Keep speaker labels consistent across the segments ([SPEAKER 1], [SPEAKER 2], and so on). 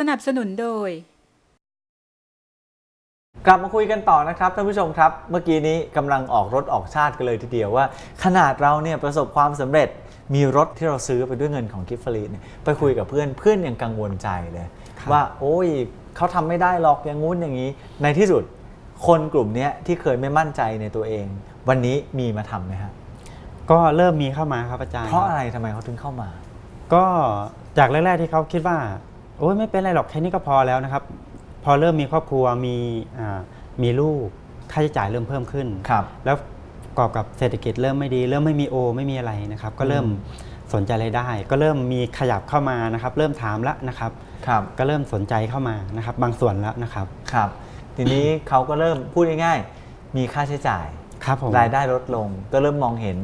[SPEAKER 1] สนับสนุนโดย
[SPEAKER 2] กลับมาคุยกันต่อนะครับท่านผู้ชมครับ เมื่อกี้นี้กำลังออกรถออกชาติกันเลยทีเดียวว่า ขนาดเราเนี่ยประสบความสำเร็จมีรถที่เราซื้อไปด้วยเงินของกิฟฟรีเนี่ยไปคุยกับเพื่อนเพื่อนยังกังวลใจเลย
[SPEAKER 3] ครับ
[SPEAKER 2] ว่าโอ้ยเขาทำไม่ได้หรอกอย่างงู้นอย่างนี้ ในที่สุดคนกลุ่มเนี้ยที่เคยไม่มั่นใจในตัวเอง วันนี้มีมาทำไหมฮะ
[SPEAKER 3] ก็เริ่มมีเข้ามาครับอาจารย์
[SPEAKER 2] เพราะอะไรทำไมเขาถึงเข้ามา
[SPEAKER 3] ก็จากแรกๆที่เขาคิดว่า โอ้ยไม่เป็นไรหรอกแค่นี้ก็พอแล้วนะครับ พอเริ่มมีครอบครัวมีอ่ามีลูกค่าใช้จ่ายเริ่มเพิ่มขึ้น
[SPEAKER 2] ครับ
[SPEAKER 3] แล้วประกอบกับเศรษฐกิจเริ่มไม่ดี เริ่มไม่มีโอ ไม่มีอะไรนะครับ ก็เริ่ม
[SPEAKER 2] อืม
[SPEAKER 3] สนใจรายได้ ก็เริ่มมีขยับเข้ามานะครับ เริ่มถามแล้วนะครับ
[SPEAKER 2] ครับ
[SPEAKER 3] ก็เริ่มสนใจเข้ามานะครับ บางส่วนแล้วนะครับ
[SPEAKER 2] ครับ ทีนี้เขาก็เริ่มพูดง่ายๆมีค่าใช้จ่าย
[SPEAKER 3] ครับผม
[SPEAKER 2] รายได้ลดลง ก็เริ่มมองเห็น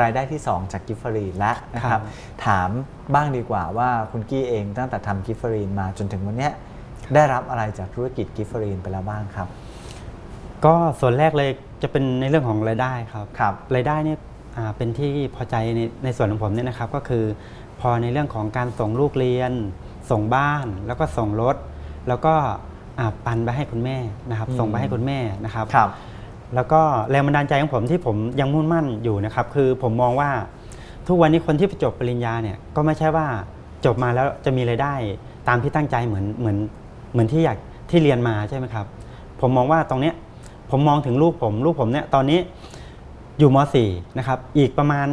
[SPEAKER 2] รายได้ที่ 2 จากกิฟฟรีนแล้วนะค
[SPEAKER 3] ครั
[SPEAKER 2] รับ
[SPEAKER 3] บ
[SPEAKER 2] ถามบ้างดีกว่าว่าคุณกี้เองตั้งแต่ทำกิฟฟรีนมาจนถึงวันเนี้ยได้รับอะไรจากธุรกิจกิฟฟรีนไปแล้วบ้างครับ
[SPEAKER 3] ก็ส่วนแรกเลยจะเป็นในเรื่องของรายได้ครับ
[SPEAKER 2] ครับ
[SPEAKER 3] รายได้เนี่ยอ่าเป็นที่พอใจในในส่วนของผมเนี่ยนะครับ ก็คือพอในเรื่องของการส่งลูกเรียน ส่งบ้าน แล้วก็ส่งรถ แล้วก็อ่าปันไปให้คุณแม่นะครับ
[SPEAKER 2] อืม
[SPEAKER 3] ส่งไปให้คุณแม่นะครับ
[SPEAKER 2] ครับ
[SPEAKER 3] แล้วก็แรงบันดาลใจของผมที่ผมยังมุ่งมั่นอยู่นะครับ คือผมมองว่าทุกวันนี้คนที่จบปริญญาเนี่ยก็ไม่ใช่ว่าจบมาแล้วจะมีรายได้ตามที่ตั้งใจเหมือนเหมือนเหมือนที่อยากที่เรียนมาใช่ไหมครับ ผมมองว่าตรงเนี้ยผมมองถึงลูกผม ลูกผมเนี่ยตอนนี้อยู่ม .4 นะครับอีกประมาณ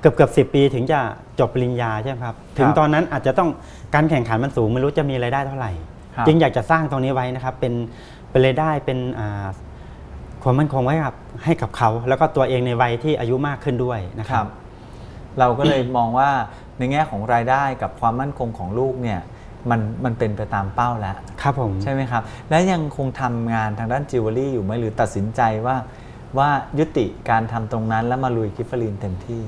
[SPEAKER 3] เกือบเกือบสิปีถึงจะจบปริญญาใช่ไหมครับ ถึงตอนนั้นอาจจะต้องการแข่งขันมันสูงไม่รู้จะมีรายได้เท่าไหร่
[SPEAKER 2] ครับ
[SPEAKER 3] จึงอยากจะสร้างตรงนี้ไว้นะครับ เป็นเป็นรายได้เป็นอ่า ความมั่นคงไว้กับให้กับเขา แล้วก็ตัวเองในวัยที่อายุมากขึ้นด้วยนะค
[SPEAKER 2] ค
[SPEAKER 3] รั
[SPEAKER 2] รับบเราก็เลยมองว่าในแง่ของรายได้กับความมั่นคงของลูกเนี่ยมันมันเป็นไปตามเป้าแล้ว
[SPEAKER 3] ครับผม
[SPEAKER 2] ใช่ไหมครับ และยังคงทำงานทางด้านจิวเวลรี่อยู่ไหมหรือตัดสินใจว่าว่ายุติการทำตรงนั้นแล้วมาลุยกิฟฟรีนเต็มที่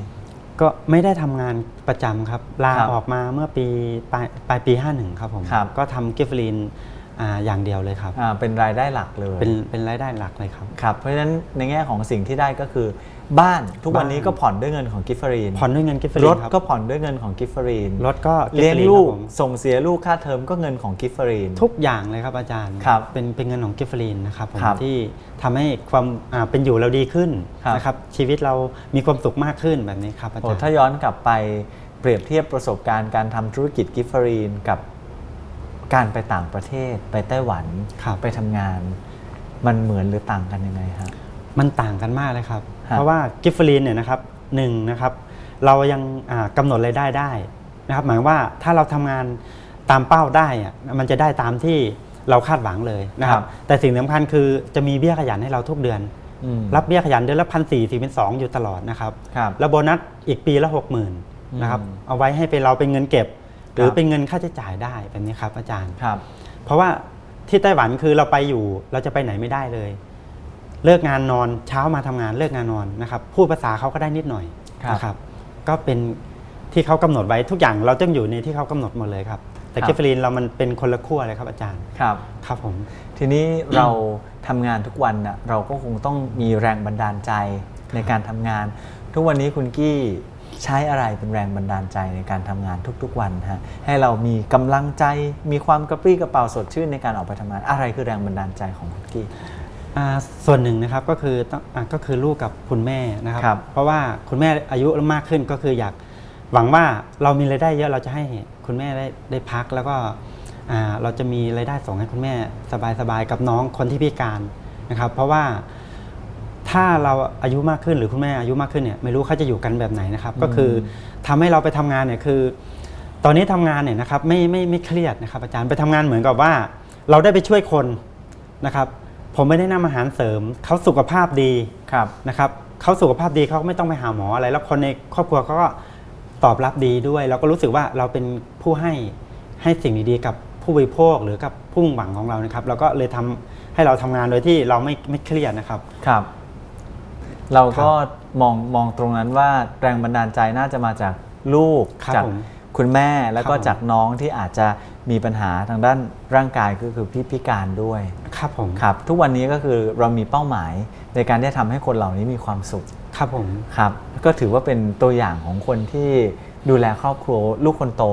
[SPEAKER 3] ก็ไม่ได้ทำงานประจำครับลา
[SPEAKER 2] ครับ
[SPEAKER 3] ออกมาเมื่อปีปลายปลายปี 51 ครับผม
[SPEAKER 2] ครับ
[SPEAKER 3] ก็ทำกิฟต์ลีน อ่าอย่างเดียวเลยครับ
[SPEAKER 2] อ่าเป็นรายได้หลักเลย
[SPEAKER 3] เป็นเป็นรายได้หลักเลยครับ
[SPEAKER 2] ครับเพราะฉะนั้นในแง่ของสิ่งที่ได้ก็คือ บ้านทุกวันนี้
[SPEAKER 3] บ้าน
[SPEAKER 2] ก็ผ่อนด้วยเงินของกิฟฟรีน
[SPEAKER 3] ผ่อนด้วยเงินกิฟต์
[SPEAKER 2] ร
[SPEAKER 3] ลี
[SPEAKER 2] ถ
[SPEAKER 3] นครับ
[SPEAKER 2] ก็ผ่อนด้วยเงินของกิฟฟรีน
[SPEAKER 3] รถก็
[SPEAKER 2] เลี้ยง
[SPEAKER 3] กิฟต์
[SPEAKER 2] ลูก
[SPEAKER 3] ครับผม
[SPEAKER 2] ส่งเสียลูกค่าเทอมก็เงินของกิฟฟรีน
[SPEAKER 3] ทุกอย่างเลยครับอาจารย์
[SPEAKER 2] ครับ
[SPEAKER 3] เป็นเป็นเงินของกิฟต์ลีนนะครับผม
[SPEAKER 2] ครับ
[SPEAKER 3] ที่ทำให้ความอ่าเป็นอยู่เราดีขึ้น
[SPEAKER 2] ครับ
[SPEAKER 3] นะครับชีวิตเรามีความสุขมากขึ้นแบบนี้ครับอา
[SPEAKER 2] โอ้
[SPEAKER 3] จารย์
[SPEAKER 2] ถ้าย้อนกลับไปเปรียบเทียบประสบการณ์การทำธุรกิจกิฟฟรีนกับ การไปต่างประเทศไปไต้หวัน
[SPEAKER 3] ครับ
[SPEAKER 2] ไปทำงาน มันเหมือนหรือต่างกันยังไงฮะ
[SPEAKER 3] มันต่างกันมากเลยครับ
[SPEAKER 2] ครับ
[SPEAKER 3] เพราะว่ากิฟฟลีนเนี่ยนะครับหนึ่งนะครับ เรายังอ่ากำหนดรายได้ได้นะครับ หมายว่าถ้าเราทำงานตามเป้าได้อะมันจะได้ตามที่เราคาดหวังเลยนะครับ แต่สิ่งสำคัญคือจะมีเบี้ยขยันให้เราทุกเดือน
[SPEAKER 2] อืม
[SPEAKER 3] รับเบี้ยขยันเดือนละพันสี่สี่เป็นสองอยู่ตลอดนะครับ
[SPEAKER 2] ครับ
[SPEAKER 3] แล้วโบนัสอีกปีละหกหมื่นนะครับ
[SPEAKER 2] อืม
[SPEAKER 3] เอาไว้ให้เป็นเราเป็นเงินเก็บ หรือ
[SPEAKER 2] ครับ
[SPEAKER 3] เป็นเงินค่าใช้จ่ายได้แบบนี้ครับ อาจารย์
[SPEAKER 2] ครับ
[SPEAKER 3] เพราะว่าที่ไต้หวันคือเราไปอยู่เราจะไปไหนไม่ได้เลย เลิกงานนอนเช้ามาทำงานเลิกงานนอนนะครับพูดภาษาเขาก็ได้นิดหน่อย
[SPEAKER 2] ครับ
[SPEAKER 3] นะครับ ก็เป็นที่เขากำหนดไว้ทุกอย่างเราต้องอยู่ในที่เขากำหนดหมดเลยครับแต่
[SPEAKER 2] ครับ
[SPEAKER 3] กิฟฟรีนเรามันเป็นคนละขั้วเลยครับอาจารย์
[SPEAKER 2] ครับ
[SPEAKER 3] ครับผม
[SPEAKER 2] ทีนี้เราทำงานทุกวันน่ะเราก็คงต้องมีแรงบันดาลใจในการทำงาน ทุกวันนี้คุณกี้ ใช้อะไรเป็นแรงบันดาลใจในการทำงานทุกๆวันฮะให้เรามีกำลังใจมีความกระปรี้กระเป๋าสดชื่นในการออกไปทำงาน อะไรคือแรงบันดาลใจของคุณกี้
[SPEAKER 3] อ่าส่วนหนึ่งนะครับก็คือต้องอาก็คือลูกกับคุณแม่นะครับ
[SPEAKER 2] ครับ
[SPEAKER 3] เพราะว่าคุณแม่อายุมากขึ้นก็คืออยากหวังว่าเรามีรายได้เยอะเราจะให้คุณแม่ได้ได้พักแล้วก็อ่าเราจะมีรายได้ส่งให้คุณแม่สบายๆกับน้องคนที่พิการนะครับ เพราะว่า ถ้าเราอายุมากขึ้นหรือคุณแม่อายุมากขึ้นเนี่ยไม่รู้เขาจะอยู่กันแบบไหนนะครับ ก็คือทำให้เราไปทำงานเนี่ยคือ ตอนนี้ทำงานเนี่ยนะครับไม่ไม่ไม่เครียดนะครับ อาจารย์ไปทำงานเหมือนกับว่า เราได้ไปช่วยคนนะครับ ผมไม่ได้นำอาหารเสริมเขาสุขภาพดี
[SPEAKER 2] ครับ
[SPEAKER 3] นะครับเขาสุขภาพดีเขาก็ไม่ต้องไปหาหมออะไร แล้วคนในครอบครัวเขาก็ตอบรับดีด้วย เราก็รู้สึกว่าเราเป็นผู้ให้ให้สิ่งดีๆกับผู้บริโภคหรือกับผู้มุ่งหวังของเรานะครับ เราก็เลยทำให้เราทำงานโดยที่เราไม่ไม่เครียดนะครับ
[SPEAKER 2] ครับ เราก็มองมองตรงนั้นว่าแรงบันดาลใจน่าจะมาจากลูก
[SPEAKER 3] ครับ
[SPEAKER 2] จาก
[SPEAKER 3] ผม
[SPEAKER 2] คุณแม่แล้วก็
[SPEAKER 3] ครับผม
[SPEAKER 2] จากน้องที่อาจจะมีปัญหาทางด้านร่างกายก็คือพิพิการด้วย
[SPEAKER 3] ครับผม
[SPEAKER 2] ครับทุกวันนี้ก็คือเรามีเป้าหมายในการที่จะทำให้คนเหล่านี้มีความสุข
[SPEAKER 3] ครับผม
[SPEAKER 2] ครับก็ถือว่าเป็นตัวอย่างของคนที่ดูแลครอบครัวลูกคนโต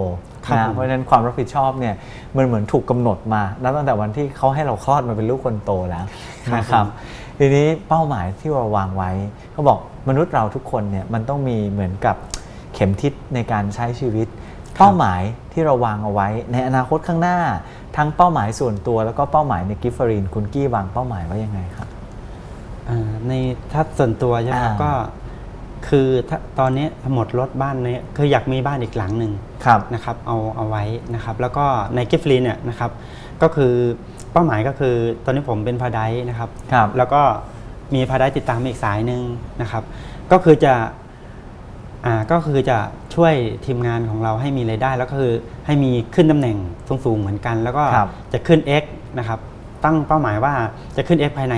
[SPEAKER 3] ครับ
[SPEAKER 2] นะ
[SPEAKER 3] ผม
[SPEAKER 2] เพราะฉะนั้นความรับผิดชอบเนี่ยมันเหมือนถูกกำหนดมานับตั้งแต่วันที่เขาให้เราคลอดมาเป็นลูกคนโตแล้วนะครับ ทีนี้เป้าหมายที่เราวางไว้เขาบอกมนุษย์เราทุกคนเนี่ยมันต้องมีเหมือนกับเข็มทิศในการใช้ชีวิต เป้าหมายที่เราวางเอาไว้ ในอนาคตข้างหน้า ทั้งเป้าหมายส่วนตัว แล้วก็เป้าหมายในกิฟฟรีนคุณกี้วางเป้าหมายไว้ยังไงครับ
[SPEAKER 3] อ่าในทัศน์ส่วนตัวใช่ไหมครับ
[SPEAKER 2] อ่า
[SPEAKER 3] ก็คือถ้าตอนนี้หมดรถบ้านเนี้คืออยากมีบ้านอีกหลังหนึ่ง
[SPEAKER 2] ครับ
[SPEAKER 3] นะครับ เอาเอาไว้นะครับ แล้วก็ในกิฟลีเนี่ยนะครับ ก็คือ เป้าหมายก็คือตอนนี้ผมเป็นพาไดนะครับ
[SPEAKER 2] ครับ
[SPEAKER 3] แล้วก็มีพาไดติดตามอีกสายหนึ่งนะครับ ก็คือจะอ่าก็คือจะช่วยทีมงานของเราให้มีรายได้ แล้วก็คือให้มีขึ้นตำแหน่งสูงๆเหมือนกัน แล้วก็
[SPEAKER 2] ครับ
[SPEAKER 3] จะขึ้น X นะครับ ตั้งเป้าหมายว่าจะขึ้น X ภายใน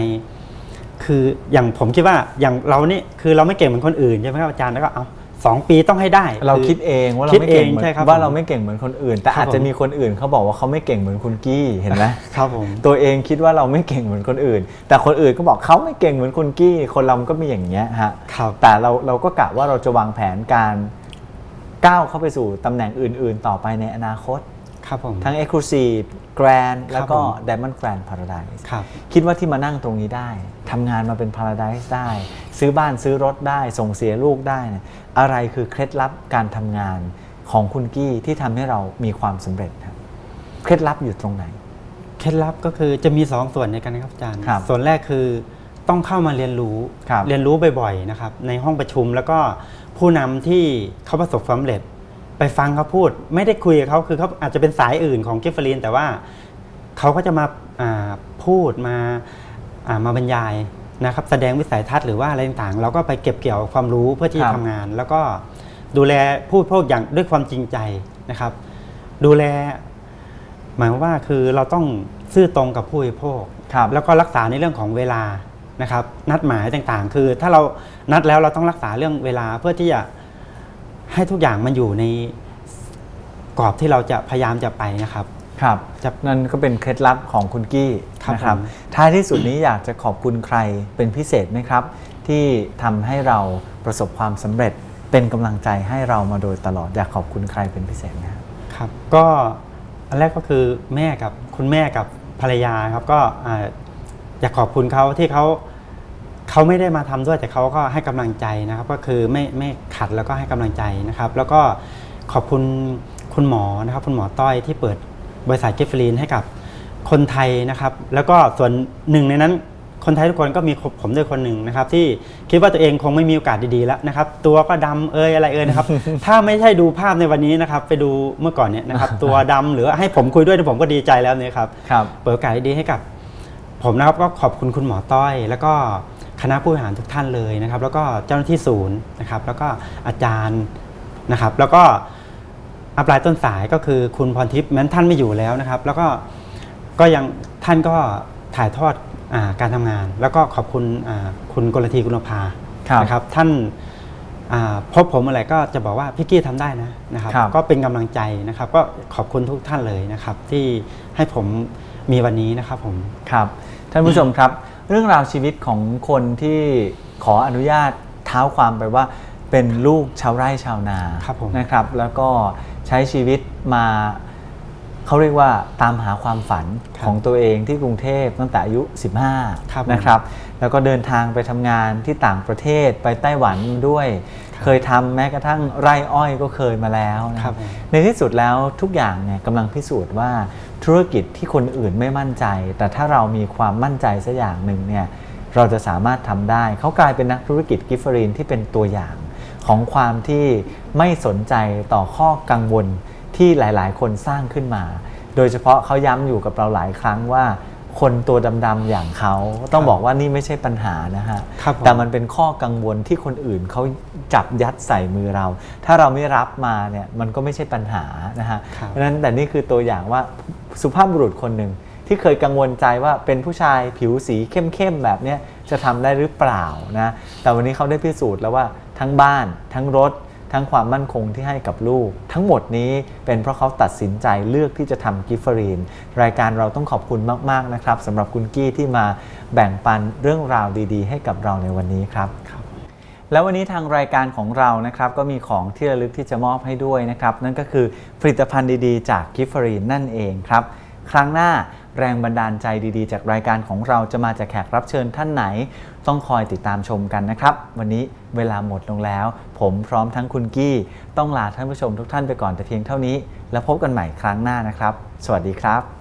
[SPEAKER 3] คืออย่างผมคิดว่าอย่างเรานี่คือเราไม่เก่งเหมือนคนอื่นใช่ไหมครับอาจารย์แล้วก็เอา สองปีต้องให้ได้
[SPEAKER 2] เรา
[SPEAKER 3] อ
[SPEAKER 2] คิดเองว่าเรา
[SPEAKER 3] คิด
[SPEAKER 2] ไม่เก่งเหมือน
[SPEAKER 3] เองใช่ครับ
[SPEAKER 2] ว่า
[SPEAKER 3] ผม
[SPEAKER 2] เราไม่เก่งเหมือนคนอื่น แต่
[SPEAKER 3] ครับ
[SPEAKER 2] อาจจะ
[SPEAKER 3] ผม
[SPEAKER 2] มีคนอื่นเขาบอกว่าเขาไม่เก่งเหมือนคุณกี้เห็นไหม
[SPEAKER 3] ครับผม
[SPEAKER 2] ตัวเองคิดว่าเราไม่เก่งเหมือนคนอื่น แต่คนอื่นก็บอกเขาไม่เก่งเหมือนคุณกี้ คนเรามันก็มีอย่างเงี้ยฮะ
[SPEAKER 3] ครับ
[SPEAKER 2] แต่เราเราก็กะว่าเราจะวางแผนการก้าวเข้าไปสู่ตำแหน่งอื่น ๆ ต่อไปในอนาคต
[SPEAKER 3] ครับผม
[SPEAKER 2] ทั้ง Exclusive Grand แล้วก็
[SPEAKER 3] ผม
[SPEAKER 2] Diamond Grand Paradise
[SPEAKER 3] ครับ
[SPEAKER 2] คิดว่าที่มานั่งตรงนี้ได้ทำงานมาเป็น Paradise ได้ ซื้อบ้านซื้อรถได้ ส่งเสียลูกได้เนี่ยอะไรคือเคล็ดลับการทำงานของคุณกี้ที่ทำให้เรามีความสำเร็จครับเคล็ดลับอยู่ตรงไหน
[SPEAKER 3] เคล็ดลับก็คือจะมีสองส่วนในกันนะครับอาจารย์
[SPEAKER 2] ครับ
[SPEAKER 3] ส่วนแรกคือต้องเข้ามาเรียนรู้
[SPEAKER 2] ครับ
[SPEAKER 3] เรียนรู้บ่อยๆนะครับในห้องประชุมแล้วก็ผู้นำที่เขาประสบความสำเร็จ ไปฟังเขาพูด ไม่ได้คุยกับเขาคือเขาอาจจะเป็นสายอื่นของกิฟเฟอรีน แต่ว่าเขาก็จะมาอ่าพูดมาอ่ามาบรรยายนะครับ แสดงวิสัยทัศน์หรือว่าอะไรต่างๆ เราก็ไปเก็บเกี่ยวความรู้เพื่อที่
[SPEAKER 2] ครั
[SPEAKER 3] จะ
[SPEAKER 2] บ
[SPEAKER 3] ทำงาน แล้วก็ดูแลผู้บริโภคอย่างด้วยความจริงใจนะครับ ดูแล หมายความว่าคือเราต้องซื่อตรงกับผู้บริโภค
[SPEAKER 2] ครับ
[SPEAKER 3] แล้วก็รักษาในเรื่องของเวลานะครับ นัดหมายต่างๆ คือถ้าเรานัดแล้วเราต้องรักษาเรื่องเวลาเพื่อที่จะ ให้ทุกอย่างมันอยู่ในกรอบที่เราจะพยายามจะไปนะครับ
[SPEAKER 2] ครับ
[SPEAKER 3] จะ
[SPEAKER 2] นั่นก็เป็นเคล็ดลับของคุณกี้
[SPEAKER 3] ครับ
[SPEAKER 2] นะครับ
[SPEAKER 3] ผม
[SPEAKER 2] ท้ายที่สุดนี้อยากจะขอบคุณใครเป็นพิเศษไหมครับ ที่ทำให้เราประสบความสำเร็จเป็นกำลังใจให้เรามาโดยตลอด อยากขอบคุณใครเป็นพิเศษนะครับ
[SPEAKER 3] ครับก็อันแรกก็คือแม่กับคุณแม่กับภรรยาครับก็อ่าอยากขอบคุณเขาที่เขา เขาไม่ได้มาทำด้วยแต่เขาก็ให้กำลังใจนะครับก็คือไม่ไม่ขัดแล้วก็ให้กำลังใจนะครับ แล้วก็ขอบคุณคุณหมอนะครับ คุณหมอต้อยที่เปิดบริษัทเกฟฟรีนให้กับคนไทยนะครับ แล้วก็ส่วนหนึ่งในนั้นคนไทยทุกคนก็มีผมด้วยคนหนึ่งนะครับ ที่คิดว่าตัวเองคงไม่มีโอกาสดีๆแล้วนะครับ ตัวก็ดำเอยอะไรเอยนะครับ ถ้าไม่ใช่ดูภาพในวันนี้นะครับ ไปดูเมื่อก่อนเนี่ยนะครับ ตัวดำหรือให้ผมคุยด้วยเนี่ยผมก็ดีใจแล้วเนี่ยครับ
[SPEAKER 2] ครับ
[SPEAKER 3] เปิดโอกาสดีๆให้กับ ผมนะครับก็ขอบคุณคุณหมอต้อย แล้วก็ค ณะผู้บริหารทุกท่านเลยนะครับ แล้วก็เจ้าหน้าที่ศูนย์นะครับ แล้วก็อาจารย์นะครับ แล้วก็อัปลายต้นสายก็คือคุณพรทิพย์แม้นท่านไม่อยู่แล้วนะครับ แล้วก็ก็ยังท่านก็ถ่ายทอดอาการทำงาน แล้วก็ขอบคุณอ่าคุณกลทีกุลภา
[SPEAKER 2] ครับ
[SPEAKER 3] นะครับ ท่านอ่าพบผมอะไรก็จะบอกว่าพี่กี้ทำได้นะนะครับ
[SPEAKER 2] ครับ
[SPEAKER 3] ก็เป็นกำลังใจนะครับ ก็ขอบคุณทุกท่านเลยนะครับ ที่ให้ผมมีวันนี้นะครับผม
[SPEAKER 2] ครับท่านผู้ชมครับ เรื่องราวชีวิตของคนที่ขออนุญาตเท้าความไปว่าเป็นลูกชาวไร่ชาวนา
[SPEAKER 3] ครับผม
[SPEAKER 2] นะครับ แล้วก็ใช้ชีวิตมาเขาเรียกว่าตามหาความฝัน
[SPEAKER 3] ครับ
[SPEAKER 2] ของตัวเองที่กรุงเทพตั้งแต่อายุ
[SPEAKER 3] ครับผม
[SPEAKER 2] 15 นะครับ แล้วก็เดินทางไปทำงานที่ต่างประเทศไปไต้หวันด้วย
[SPEAKER 3] ครับ
[SPEAKER 2] เคยทำแม้กระทั่งไร่อ้อยก็เคยมาแล้วนะ
[SPEAKER 3] ค
[SPEAKER 2] ค
[SPEAKER 3] รั
[SPEAKER 2] รั
[SPEAKER 3] บบผม
[SPEAKER 2] ในที่สุดแล้วทุกอย่างเนี่ยกำลังพิสูจน์ว่า ธุรกิจที่คนอื่นไม่มั่นใจ แต่ถ้าเรามีความมั่นใจสักอย่างหนึ่งเนี่ยเราจะสามารถทำได้ เขากลายเป็นนักธุรกิจกิฟเฟอรีนที่เป็นตัวอย่างของความที่ไม่สนใจต่อข้อกังวลที่หลาย ๆ คนสร้างขึ้นมา โดยเฉพาะเขาย้ำอยู่กับเราหลายครั้งว่า คนตัวดำๆอย่างเขาต้องบอกว่านี่ไม่ใช่ปัญหานะฮะ
[SPEAKER 3] ครับผม
[SPEAKER 2] แต่มันเป็นข้อกังวลที่คนอื่นเขาจับยัดใส่มือเรา ถ้าเราไม่รับมาเนี่ยมันก็ไม่ใช่ปัญหานะฮะ
[SPEAKER 3] ครับ
[SPEAKER 2] เพราะฉะนั้นแต่นี่คือตัวอย่างว่าสุภาพบุรุษคนหนึ่งที่เคยกังวลใจว่าเป็นผู้ชายผิวสีเข้มๆแบบเนี้ยจะทำได้หรือเปล่านะแต่วันนี้เขาได้พิสูจน์แล้วว่าทั้งบ้าน ทั้งรถ ทั้งความมั่นคงที่ให้กับลูก ทั้งหมดนี้เป็นเพราะเขาตัดสินใจเลือกที่จะทำกิฟเฟอรีน รายการเราต้องขอบคุณมาก ๆ นะครับสำหรับคุณกี้ที่มาแบ่งปันเรื่องราวดี ๆ ให้กับเราในวันนี้ครับแล้ววันนี้ทางรายการของเรานะครับก็มีของที่ระลึกที่จะมอบให้ด้วยนะครับ นั่นก็คือผลิตภัณฑ์ดีๆ จากกิฟฟรีนนั่นเองครับ ครั้งหน้า แรงบันดาลใจดีๆ จากรายการของเราจะมาจากแขกรับเชิญท่านไหน ต้องคอยติดตามชมกันนะครับ วันนี้เวลาหมดลงแล้ว ผมพร้อมทั้งคุณกี้ ต้องลาท่านผู้ชมทุกท่านไปก่อนแต่เพียงเท่านี้ แล้วพบกันใหม่ครั้งหน้านะครับ สวัสดีครับ